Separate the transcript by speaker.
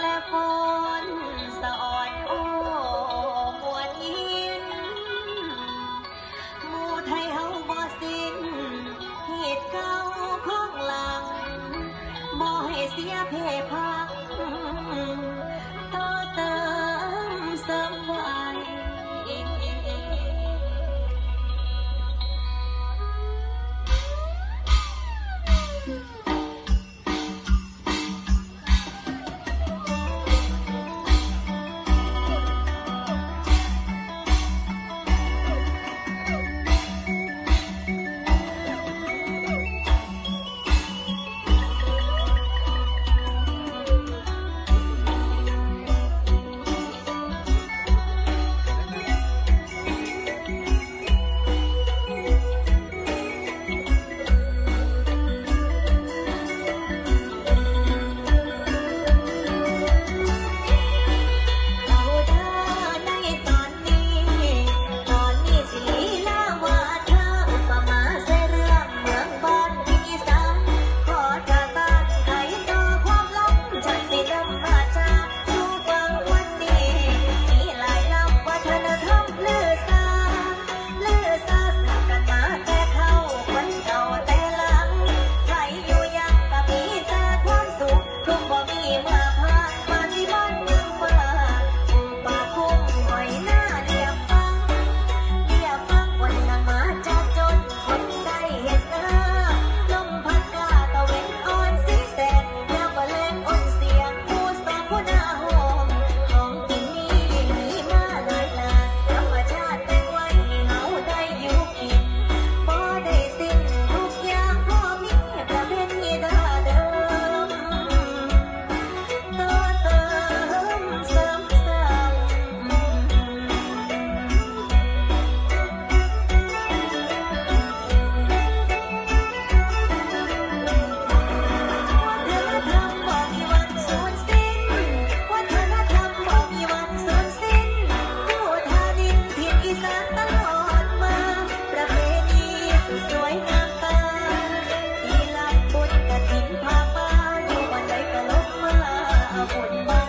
Speaker 1: และพรส่ออ้มวลอินหมู่ไทยเฮาบ่สิ้นเหตุเก่าของหลังบ่ให้เสียเพพา important.